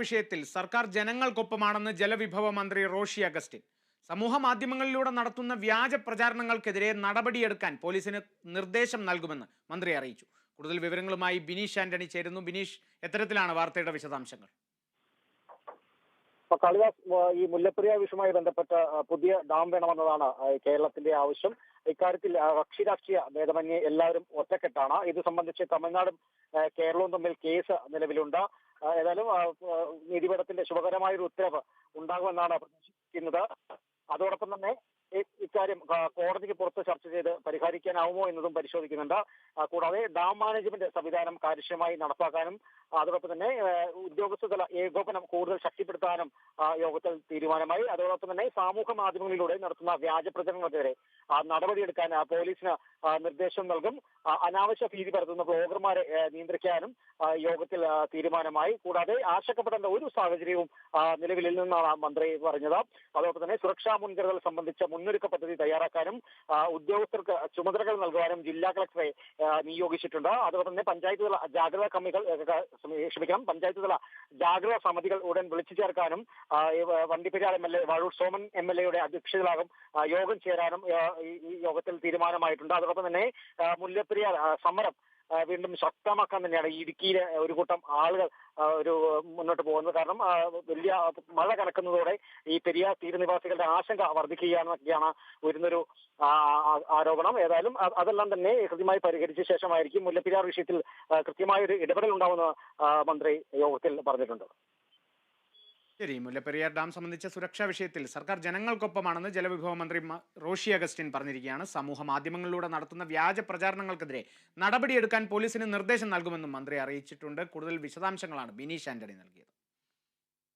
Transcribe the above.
വിഷയത്തിൽ സർക്കാർ ജനങ്ങൾക്കൊപ്പമാണെന്ന് ജലവിഭവ മന്ത്രി റോഷി അഗസ്റ്റിൻ. സമൂഹ മാധ്യമങ്ങളിലൂടെ നടത്തുന്ന വ്യാജ പ്രചാരണങ്ങൾക്കെതിരെ നടപടിയെടുക്കാൻ പോലീസിന് നിർദ്ദേശം നൽകുമെന്ന് മന്ത്രി അറിയിച്ചു. കൂടുതൽ വിവരങ്ങളുമായി ബിനീഷ് ആന്റണി ചേരുന്നു. ബിനീഷ് എത്തരത്തിലാണ് വാർത്തയുടെ വിശദാംശങ്ങൾ? കാളിദാസ് ഈ മുല്ലപ്പെരിയാർ വിഷയവുമായി ബന്ധപ്പെട്ട പുതിയ ഡാം വേണമെന്നതാണ് കേരളത്തിന്റെ ആവശ്യം. ഇക്കാര്യത്തിൽ കക്ഷി രാഷ്ട്രീയ ഭേദമന്യേ എല്ലാവരും ഒറ്റക്കെട്ടാണ്. ഇത് സംബന്ധിച്ച് തമിഴ്നാടും കേരളവും തമ്മിൽ കേസ് നിലവിലുണ്ട്. ഏതായാലും നീതിപീഠത്തിന്റെ ശുഭകരമായ ഒരു ഉത്തരവ് ഉണ്ടാകുമെന്നാണ് പ്രതീക്ഷിക്കുന്നത്. അതോടൊപ്പം തന്നെ ഇക്കാര്യം കോടതിക്ക് പുറത്ത് ചർച്ച ചെയ്ത് പരിഹരിക്കാനാവുമോ എന്നതും പരിശോധിക്കുന്നുണ്ട്. കൂടാതെ ഡാം മാനേജ്മെന്റ് സംവിധാനം കാര്യക്ഷമമായി നടപ്പാക്കാനും അതോടൊപ്പം തന്നെ ഉദ്യോഗസ്ഥതല ഏകോപനം കൂടുതൽ ശക്തിപ്പെടുത്താനും യോഗത്തിൽ തീരുമാനമായി. അതോടൊപ്പം തന്നെ സാമൂഹ്യ മാധ്യമങ്ങളിലൂടെ നടത്തുന്ന വ്യാജ പ്രചരണങ്ങൾക്കെതിരെ നടപടിയെടുക്കാൻ പോലീസിന് നിർദ്ദേശം നൽകും. അനാവശ്യ ഭീതി പരത്തുന്ന ബ്ലോഗർമാരെ നിയന്ത്രിക്കാനും യോഗത്തിൽ തീരുമാനമായി. കൂടാതെ ആശങ്കപ്പെടേണ്ട ഒരു സാഹചര്യവും നിലവിലില്ലെന്നാണ് മന്ത്രി പറഞ്ഞത്. അതോടൊപ്പം തന്നെ സുരക്ഷാ മുൻകരുതൽ സംബന്ധിച്ച മുന്നൊരുക്ക പദ്ധതി തയ്യാറാക്കാനും ഉദ്യോഗസ്ഥർക്ക് ചുമതലകൾ നൽകുവാനും ജില്ലാ കളക്ടറെ നിയോഗിച്ചിട്ടുണ്ട്. അതോടൊപ്പം തന്നെ പഞ്ചായത്ത് തല ജാഗ്രതാ കമ്മികൾ ക്ഷമിക്കണം പഞ്ചായത്ത് തല ജാഗ്രതാ സമിതികൾ ഉടൻ വിളിച്ചു ചേർക്കാനും Vandiperiyar M L A Vazhoor Soman M L എയുടെ അധ്യക്ഷതയിലാകും യോഗം ചേരാനും ഈ യോഗത്തിൽ തീരുമാനമായിട്ടുണ്ട്. അതോടൊപ്പം തന്നെ മുല്ലപ്പെരിയാർ സമരം വീണ്ടും ശക്തമാക്കാൻ തന്നെയാണ് ഇടുക്കിയിലെ ഒരു കൂട്ടം ആളുകൾ ഒരു മുന്നോട്ട് പോകുന്നത്. കാരണം വലിയ മഴ കലക്കുന്നതോടെ ഈ പെരിയാർ തീരനിവാസികളുടെ ആശങ്ക വർദ്ധിക്കുകയാണെന്നൊക്കെയാണ് വരുന്നൊരു ആരോപണം. ഏതായാലും അതെല്ലാം തന്നെ കൃത്യമായി പരിഹരിച്ച ശേഷമായിരിക്കും മുല്ലപ്പെരിയാർ വിഷയത്തിൽ കൃത്യമായ ഒരു ഇടപെടൽ ഉണ്ടാവുമെന്ന് മന്ത്രി യോഗത്തിൽ പറഞ്ഞിട്ടുണ്ട്. ശരി മുല്ലപ്പെരിയാർ ഡാം സംബന്ധിച്ച സുരക്ഷാ വിഷയത്തിൽ സർക്കാർ ജനങ്ങൾക്കൊപ്പമാണെന്ന് ജലവിഭവ മന്ത്രി റോഷി അഗസ്റ്റിൻ പറഞ്ഞിരിക്കുകയാണ്. സമൂഹ മാധ്യമങ്ങളിലൂടെ നടത്തുന്ന വ്യാജ പ്രചാരണങ്ങൾക്കെതിരെ നടപടിയെടുക്കാൻ പോലീസിന് നിർദ്ദേശം നൽകുമെന്നും മന്ത്രി അറിയിച്ചിട്ടുണ്ട്. കൂടുതൽ വിശദാംശങ്ങളാണ് ബിനീഷ് ആന്റണി നൽകിയത്.